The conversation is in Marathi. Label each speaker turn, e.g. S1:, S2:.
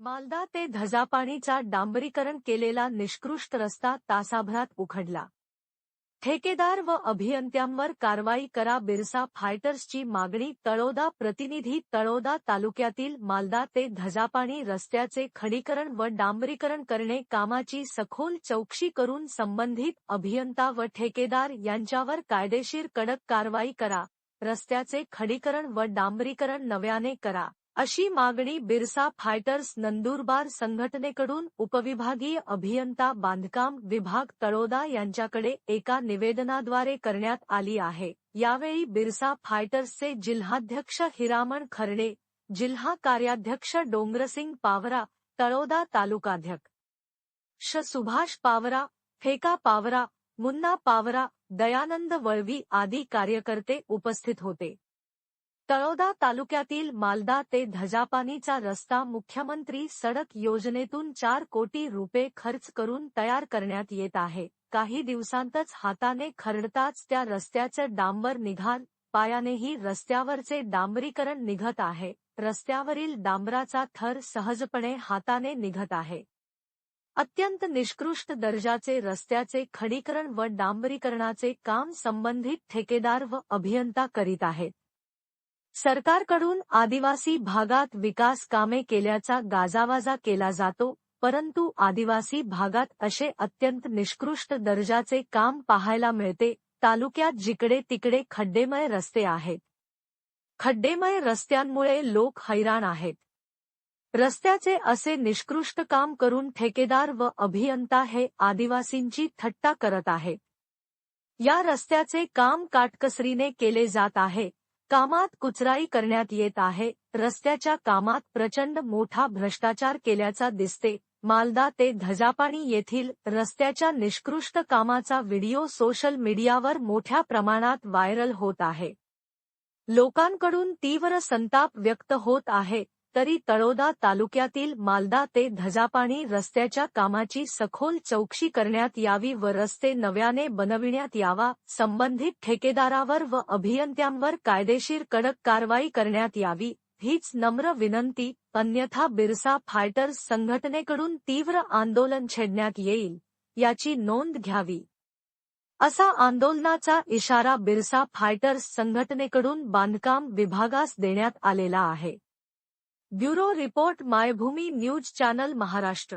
S1: मालदा ते धजापाणीचा डांबरीकरण केलेला निष्कृष्ट रस्ता तासाभरात उखडला. ठेकेदार व अभियंत्यांवर कारवाई करा बिरसा फायटर्सची मागणी तळोदा प्रतिनिधी तळोदा तालुक्यातील मालदा ते धजापाणी रस्त्याचे खडीकरण व डांबरीकरण करणे कामाची सखोल चौकशी करून संबंधित अभियंता व ठेकेदार यांच्यावर कायदेशीर कडक कारवाई करा. रस्त्याचे खडीकरण व डांबरीकरण नव्याने करा. अशी मागणी बिरसा फायटर्स नंदुरबार संघटनेकडून उपविभागीय अभियंता बांधकाम विभाग तळोदा यांच्याकडे एका निवेदनाद्वारे करण्यात आली आहे. यावेळी बिरसा फायटर्सचे जिल्हाध्यक्ष हिरामण खर्णे जिल्हा कार्याध्यक्ष डोंगरसिंग पावरा तळोदा तालुकाध्यक्ष सुभाष पावरा फेका पावरा मुन्ना पावरा दयानंद वळवी आदी कार्यकर्ते उपस्थित होते. तळोदा तालुक्यातील मालदा ते धजापानीचा रस्ता मुख्यमंत्री सडक योजनेतून चार कोटी रुपये खर्च करून तयार करण्यात येत आहे. काही दिवसांतच हाताने खरडताच त्या रस्त्याचं डांबर निघाल, पायानेही रस्त्यावरचे डांबरीकरण निघत आहे. रस्त्यावरील डांबराचा थर सहजपणे हाताने निघत आहे. अत्यंत निष्कृष्ट दर्जाचे रस्त्याचे खडीकरण व डांबरीकरणाचे काम संबंधित ठेकेदार व अभियंता करीत आहेत. सरकारकडून आदिवासी भागात विकास कामे केल्याचा गाजावाजा केला जातो परंतु आदिवासी भागात असे अत्यंत निष्कृष्ट दर्जाचे काम पाहायला मिळते तालुक्यात जिकडे तिकडे खड्डेमय रस्ते आहेत. खड्डेमय रस्त्यांमुळे लोक हैराण आहेत. रस्त्याचे असे निष्कृष्ट काम करून ठेकेदार व अभियंता हे आदिवासींची थट्टा करत आहेत. या रस्त्याचे काम काटकसरीने केले जात आहे कामात कुचराई करण्यात येत आहे. रस्त्याच्या कामात प्रचंड मोठा भ्रष्टाचार केल्याचा दिसते. मालदा ते धजापाणी येथील रस्त्याच्या निष्कृष्ट कामाचा व्हिडिओ सोशल मीडियावर मोठ्या प्रमाणात व्हायरल होत आहे. लोकांकडून तीव्र संताप व्यक्त होत आहे. तरी तळोदा तालुक्यातील मालदा ते धजापाणी रस्त्याच्या कामाची सखोल चौकशी करण्यात यावी व रस्ते नव्याने बनविण्यात यावा संबंधित ठेकेदारावर व अभियंत्यांवर कायदेशीर कडक कारवाई करण्यात यावी हीच नम्र विनंती अन्यथा बिरसा फायटर्स संघटनेकडून तीव्र आंदोलन छेडण्यात येईल याची नोंद घ्यावी. असा आंदोलनाचा इशारा बिरसा फायटर्स संघटनेकडून बांधकाम विभागास देण्यात आलेला आहे. Bureau report Maybhoomi news channel Maharashtra.